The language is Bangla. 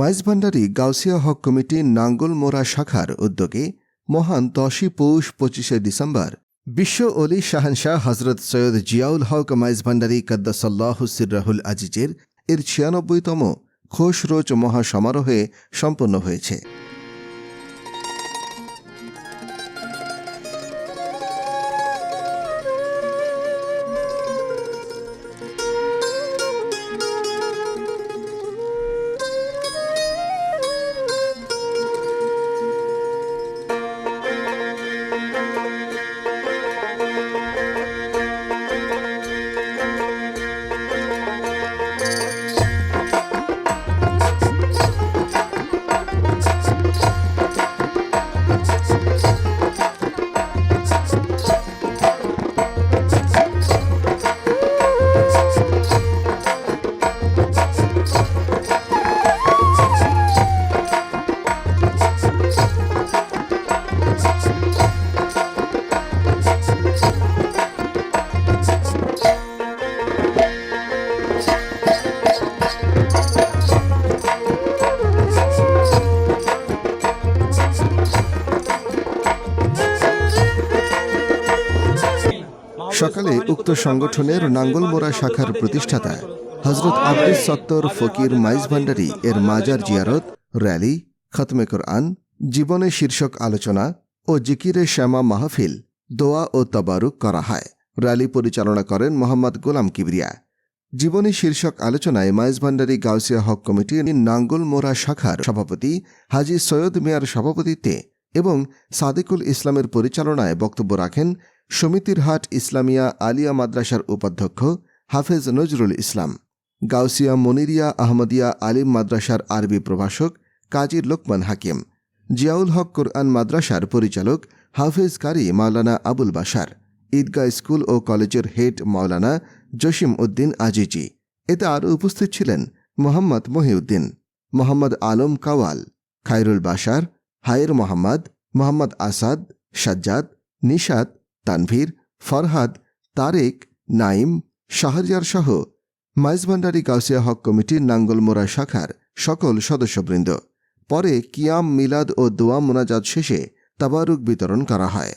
মাইজভান্ডারি গাউসিয়া হক কমিটি নাঙ্গলমোড়া শাখার উদ্যোগে মহান দশই পৌষ পঁচিশে ডিসেম্বর বিশ্ব অলি শাহানশাহ হজরত সৈয়দ জিয়াউল হক মাইজভান্ডারি কদ্দাসাল্লাহ সিররাহুল আজিজের এর ছিয়ানব্বইতম খোশরোচ মহাসমারোহে সম্পন্ন হয়েছে। সকালে উক্ত সংগঠনের নাঙ্গলমোড়া শাখার প্রতিষ্ঠাতা হজরত আব্দুস সত্তর ফকির মাইজ ভান্ডারি এর মাজার জিয়ারত, র্যালি, খতমে কোরআন, জীবনে শীর্ষক আলোচনা ও জিকিরে শ্যামা মাহফিল, দোয়া ও তবারুক করা হয়। র্যালি পরিচালনা করেন মোহাম্মদ গোলাম কিবরিয়া। জীবনী শীর্ষক আলোচনায় মাইজ ভান্ডারি গাউসিয়া হক কমিটির নাঙ্গলমোড়া শাখার সভাপতি হাজি সৈয়দ মিয়ার সভাপতিত্বে এবং সাদিকুল ইসলামের পরিচালনায় বক্তব্য রাখেন সমিতির হাট ইসলামিয়া আলিয়া মাদ্রাসার উপাধ্যক্ষ হাফেজ নজরুল ইসলাম, গাউসিয়া মনিরিয়া আহমদিয়া আলিম মাদ্রাসার আরবি প্রভাষক কাজী লোকমান হাকিম, জিয়াউল হক কোরআন মাদ্রাসার পরিচালক হাফেজ কারি মাওলানা আবুল বাসার ঈদগাহ স্কুল ও কলেজের হেড মাওলানা জসিম উদ্দিন আজিজি। এতে আরও উপস্থিত ছিলেন মোহাম্মদ মহিউদ্দিন, মোহাম্মদ আলম কাওয়াল, খায়রুল বাসার হায়ের মোহাম্মদ মোহাম্মদ আসাদ, সাজ্জাদ, নিশাত তানভীর, ফরহাদ, তারেক, নাইম, শাহরিয়ার সহ মাইজভান্ডারি গাউসিয়া হক কমিটির নাঙ্গলমোড়া শাখার সকল সদস্যবৃন্দ। পরে কিয়াম, মিলাদ ও দোয়া মোনাজাত শেষে তাবারুক বিতরণ করা হয়।